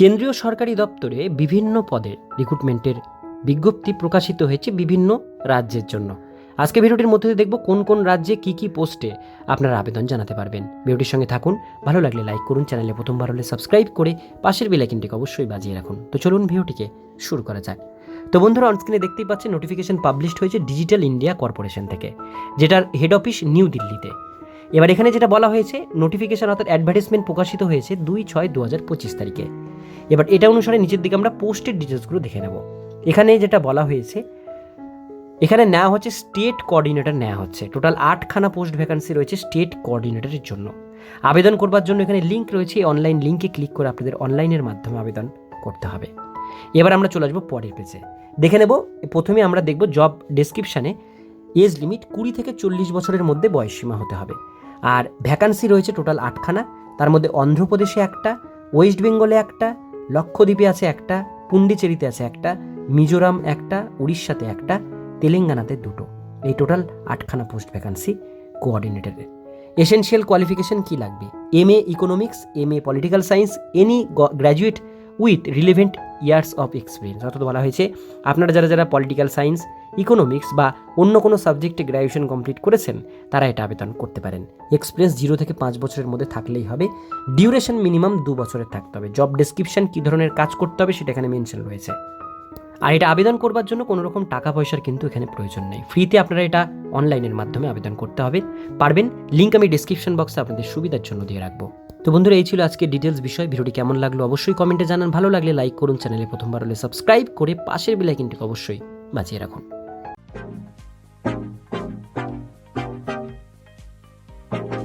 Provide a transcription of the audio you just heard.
কেন্দ্রীয় সরকারি দপ্তরে বিভিন্ন পদে রিক্রুটমেন্টের বিজ্ঞপ্তি প্রকাশিত হয়েছে বিভিন্ন রাজ্যের জন্য। আজকে ভিডিওটির মধ্যে দেখব কোন কোন রাজ্যে কি কি পোস্টে আপনারা আবেদন জানাতে পারবেন। ভিডিওটির সঙ্গে থাকুন, ভালো লাগলে লাইক করুন, চ্যানেলে প্রথমবার হলে সাবস্ক্রাইব করে পাশের বেলাইকিনটিকে অবশ্যই বাজিয়ে রাখুন। তো চলুন ভিডিওটিকে শুরু করা যাক। তো বন্ধুরা অনস্ক্রিনে দেখতেই পাচ্ছেন নোটিফিকেশন পাবলিশড হয়েছে ডিজিটাল ইন্ডিয়া কর্পোরেশন থেকে, যেটার হেড অফিস নিউ দিল্লিতে এবার এখানে যেটা বলা হয়েছে নোটিফিকেশন অর্থাৎ অ্যাডভার্টাইজমেন্ট প্রকাশিত হয়েছে দুই ছয় দু হাজার পঁচিশ তারিখে। এবার এটা অনুসারে নিচের দিকে আমরা পোস্টের ডিটেলসগুলো দেখে নেব। এখানে যেটা বলা হয়েছে, এখানে নেওয়া হচ্ছে স্টেট কোঅর্ডিনেটর নেওয়া হচ্ছে। টোটাল আটখানা পোস্ট ভ্যাকান্সি রয়েছে স্টেট কোঅর্ডিনেটরের জন্য। আবেদন করবার জন্য এখানে লিঙ্ক রয়েছে, এই অনলাইন লিঙ্কে ক্লিক করে আপনাদের অনলাইনের মাধ্যমে আবেদন করতে হবে। এবার আমরা চলে আসব পরের পেজে দেখে নেব, প্রথমে আমরা দেখব জব ডেসক্রিপশানে এজ লিমিট কুড়ি থেকে চল্লিশ বছরের মধ্যে বয়সসীমা হতে হবে। আর ভ্যাকান্সি রয়েছে টোটাল আটখানা, তার মধ্যে অন্ধ্রপ্রদেশে একটা ওয়েস্ট বেঙ্গলে একটা, লক্ষদ্বীপে আছে একটা, পুন্ডিচেরিতে আছে একটা, মিজোরাম একটা, উড়িষ্যাতে একটা, তেলেঙ্গানাতে দুটো। এই টোটাল আটখানা পোস্ট ভ্যাকান্সি কোঅর্ডিনেটরের। এসেনশিয়াল কোয়ালিফিকেশন কী লাগবে? M A economics, M A political science, any graduate with relevant years of experience. অর্থাৎ বলা হয়েছে, আপনারা যারা যারা পলিটিক্যাল সায়েন্স, ইকোনমিক্স বা অন্য কোনো সাবজেক্টে গ্র্যাজুয়েশন কমপ্লিট করেছেন, তারা এটা আবেদন করতে পারেন। এক্সপিরিয়েন্স জিরো থেকে পাঁচ বছরের মধ্যে থাকলেই হবে। ডিউরেশন মিনিমাম দু বছরের থাকতে হবে। জব ডেসক্রিপশন কী ধরনের কাজ করতে হবে সেটা এখানে মেনশন রয়েছে। আর এটা আবেদন করবার জন্য কোনো রকম টাকা পয়সার কিন্তু এখানে প্রয়োজন নেই। ফ্রিতে আপনারা এটা অনলাইনের মাধ্যমে আবেদন করতে হবে। পারবেন, লিঙ্ক আমি ডিসক্রিপশন বক্সে আপনাদের সুবিধার জন্য দিয়ে রাখব। তো বন্ধুরা, এই ছিল আজকে ডিটেলস বিষয় ভিডিওটি কেমন লাগল অবশ্যই কমেন্টে জানান ভালো লাগলে লাইক করুন চ্যানেলে প্রথমবার হলে সাবস্ক্রাইব করে পাশের বেলাইকিনটিকে অবশ্যই বাঁচিয়ে রাখুন Thank you.